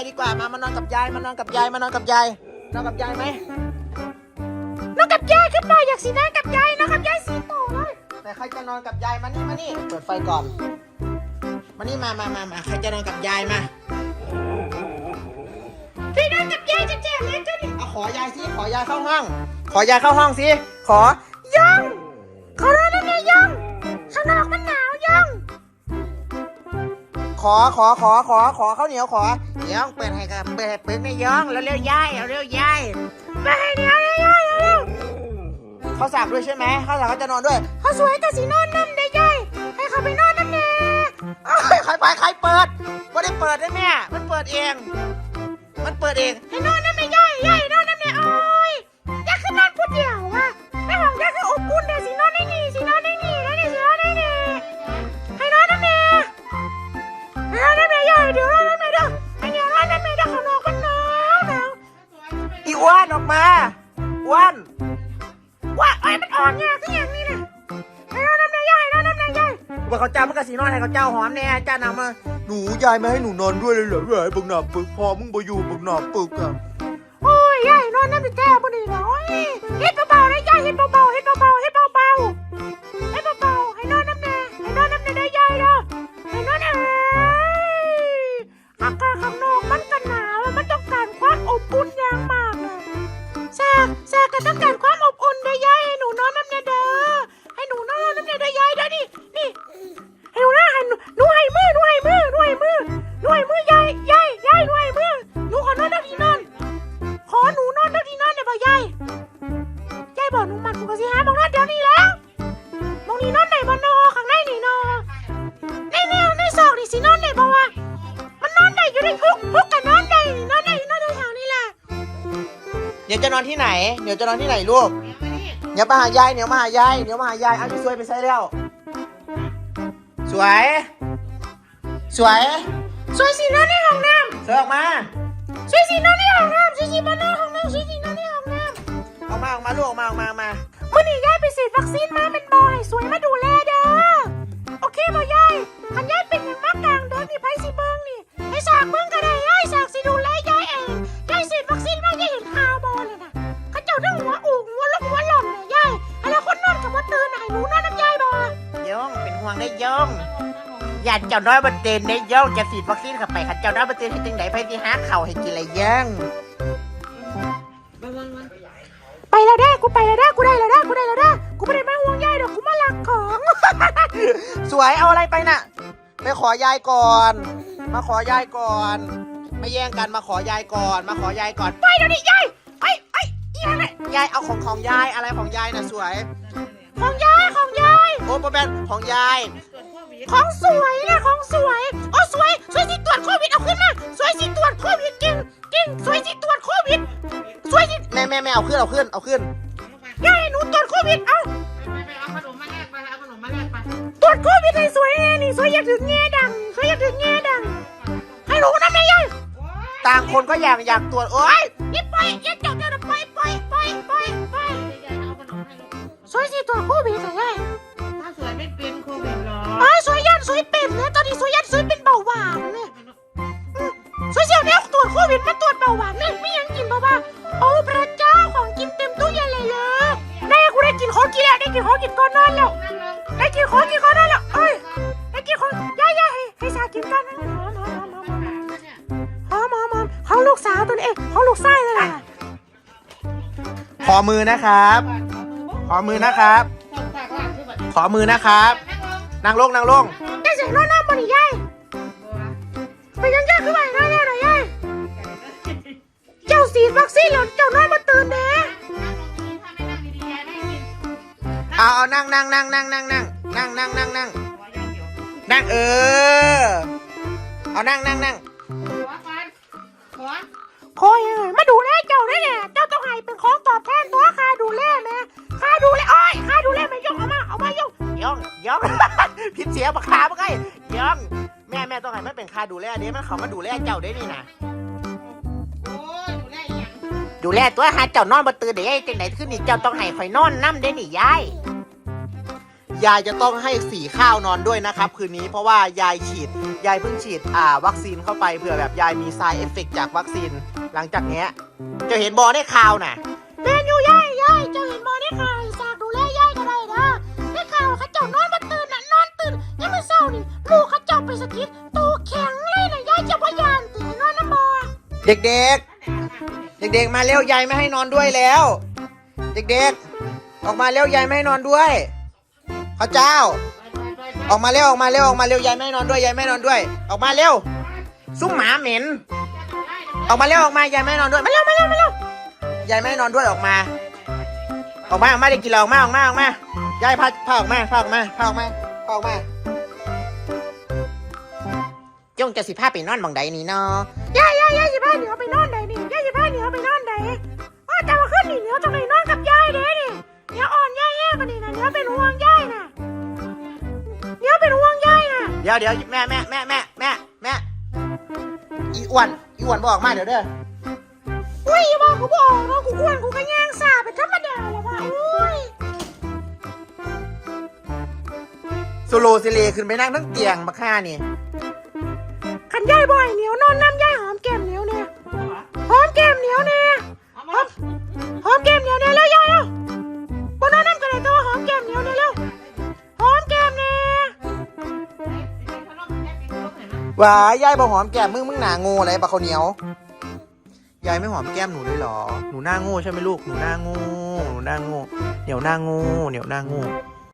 ายดีกว่า มามานอนกับยาย มานอนกับยาย มานอนกับยาย นอนกับยายไหมนอนกับยายคือป่าอยากสีหน้ากับยายนอนกับยายสีโตเลยแต่ใครจะนอนกับยายมานี่มานี่ เปิดไฟก่อน มานี่มามามามาใครจะนอนกับยายมาสีนอนกับยายจะแจ๋วเลยจ้ะนี่เอาขอยายสิ ขอยายเข้าห้อง ขอยายเข้าห้องสิ ขอยัง ขอขอขอขอขอข้าวเหนียวขอเดี๋ยวเปิดให้กับเปิดให้เปิดไม่ย่องแล้วเร็วยายเอาเร็วยายไปให้เดี๋ยวเลยยายเร็วเขาสักด้วยใช่ไหมเขาสักก็จะนอนด้วยเขาสวยกับสีนอนน้ำได้ยายให้เขาไปนอนน้ำแน่เอ้ยใครไปใครเปิดไม่ได้เปิดได้แม่มันเปิดเอง มันเปิดเอง อีอ้วนออกมาอ้วนว่าไอ้มันอ่อนยากที่อย่างนี้นะให้นอนน้ำแน่ยายให้นอนน้ำแน่ยายว่าเขาเจ้ามันกระสีนอนให้เขาเจ้าหอมแน่จ้านำมาหนูยายไม่ให้หนูนอนด้วยเลยเหรอเว้ยบักหนาปึกพอมึงไปอยู่บักหนาปึกอะโอ้ยยายนอนน้ำแท้บ่ดีแล้วโอ้ยเฮ็ดเบาๆนะยายเฮ็ดเบาๆเฮ็ดเบาๆเฮ็ด ดี๋ยวจะนอนที่ไหนเดี๋ยวจะนอนที่ไหนลูกเดี๋ยวมาหายายเดี๋ยวมาหายายเดี๋ยวมาหายายเอาที่สวยไปใส่แล้ว สวย สวย สวยสินอนในห้องน้สวยออกมาำสวยสินอนในห้องน้ำสวยสิมานอนห้องน้ำสวยสินอนในห้องน้ำออกมาออกมาลูกออกมาออกมาออกมามื่อนี้ยายไปฉีดวัคซีนมาเป็นบอยสวยมาดูแล ห่วงได้ย่องอย่าเจ้าน้อยบันเตนได้ย่องจะฉีดวัคซีนเข้าไปขัดเจ้าน้อยบันเตนให้จังไหนไปที่หาเข่าให้กินอะไรย่องไปแล้วเด้กูไปแล้วเด้กูได้แล้วเด้กูได้แล้วเด้กูไม่ได้มาห่วงยายดอกกูมาหลักของ สวยเอาอะไรไปน่ะ ไปขอยายก่อน มาขอยายก่อนไม่แย่งกันมาขอยายก่อน มาขอยายก่อนไปเดี๋ยวนี้ยายไอ้ไอ้อีอะไรยายเอาของของยายอะไรของยายน่ะสวย ของยาย โอ้ปะแบนของยาย ของสวยนะของสวยโอ้สวย สวยสิตรวจโควิดเอาขึ้นมาสวยสิตรวจโควิดเก่งเก่งสวยสิตรวจโควิดสวยสิแม่แม่แม่เอาขึ้นเอาขึ้นเอาขึ้นยายให้หนูตรวจโควิดเอาไปเอาขนมมาแลกไปเอาขนมมาแลกไปตรวจโควิดให้สวยแน่นี่สวยอยากถึงแง่ดังสวยอยากถึงแง่ดังให้หนูนะแม่ยายต่างคนก็อยากอยากตรวจโอ้ยอย่าปล่อยอย่าจับเดี๋ยวนะปล่อยปล่อยปล่อยปล่อยปล่อยยายเอาขนมให้ลูกสวยสิตรวจโควิด ลูกชายเลยล่ะขอมือนะครับ ขอมือนะครับตบปากล่างที่บัดขอมือนะครับนั่งลงนั่งลงนั่งลงได้เสียงนอนน้ำบนนี่ยายไปยังย่าขึ้นไปนอนแล้วหน่อยยายเจ้าฉีดวัคซีนแล้วเจ้านอนมาตื่นแน่นั่งลงดีถ้าไม่นั่งดีๆยายได้ยินเอาเอานั่งนั่งนั่งนั่งนั่งนั่งนั่งนั่งนั่งนั่งหัวยายเดี๋ยวนั่งเออ เอานั่งนั่งนั่งหัวฟันหัว คอยเอ้ยมาดูแลเจ้าได้แน่เจ้าต้องให้เป็นของตอบแทนตัวค่าดูแลแม่ค่าดูแลอ้อยค่าดูแลแม่ยกเอามาเอามายกย่องย่อง ผิดเสียบักขาบักไอ้ย่อง แม่แม่ต้องให้มันเป็นค่าดูแลเดี๋ยวมันเขามาดูแลเจ้าได้นี่นะโอ้ยดูแลอีหยังดูแลตัวหาเจ้านอนบ่ตื่นเดี๋ยวไอ้จังไหนขึ้นนี่เจ้าต้องให้ข่อยนอนน้ำได้นี่ยาย ยายจะต้องให้สีข้าวนอนด้วยนะครับ คืนนี้เพราะว่ายายฉีด ยายเพิ่งฉีดอ่าวัคซีนเข้าไปเผื่อแบบยายมี side effect จากวัคซีน หลังจากเนี้ยจะเห็นบอได้ข่าวน่ะแม่นอยู่ยายยายเจ้าเห็นบ่ได้ข่าวฝากดูแลยายก็ได้นะได้ข่าวเขาเจ้านอนบ่ตื่นน่ะนอนตื่นยังไม่เศร้านี่ลูกเขาเจ้าไปสะกิดตัวแข็งเลยน่ะยายจะพยานตีนอนน้ำบ่เด็กๆ เด็กๆ มาเร็วยายไม่ให้นอนด้วยแล้ว เด็กๆ ออกมาเร็วยายไม่ให้นอนด้วย ข้าเจ้า ออกมาเร็วออกมาเร็วออกมาเร็วยายไม่นอนด้วยยายไม่นอนด้วย ออกมาเร็วซุ่มหมาเหม็น ออกมาเร็วออกมายายไม่นอนด้วยมาเร็วมาเร็วมาเร็วยายไม่นอนด้วยออกมา ออกมาออกมาเด็กกินเหล้าออกมาออกมาออกมายายพาพาออกมาพาออกมาพาออกมาพาออกมาจงจะสิพาไปนอนบังใดนี่เนาะยายยายยายสิพาเหนียวไปนอนไหนนี่ยายสิพาเหนียวไปนอน ดี๋ยวเดี๋ยวแม่แม่แม่แม่แม่แม่อีอ้วนอีอ้วนบอกมาเดี๋ยวเด้ออุ้ยอย่าบอกกูบอกเนาะกูอ้วนกูก็แย่งสาเป็นธรรมดาแหละว่ะอุ้ยโซโลเซเลขึ้นไปนั่งทั้งเตียงมาฆ่านี่ขันยายบ่อยเหนียวนอนน้ำยาย ว้ายายบอกหอมแก้มมึงมึงหนาโง่อะไรปะเขาวเหนียวยายไม่หอมแก้มหนูเลยเหรอ หนูหน้าโง่ใช่ไหมลูก หนูหน้าโง่ หนูหน้าโง่ เหนียวหน้าโง่ เหนียวหน้าโง่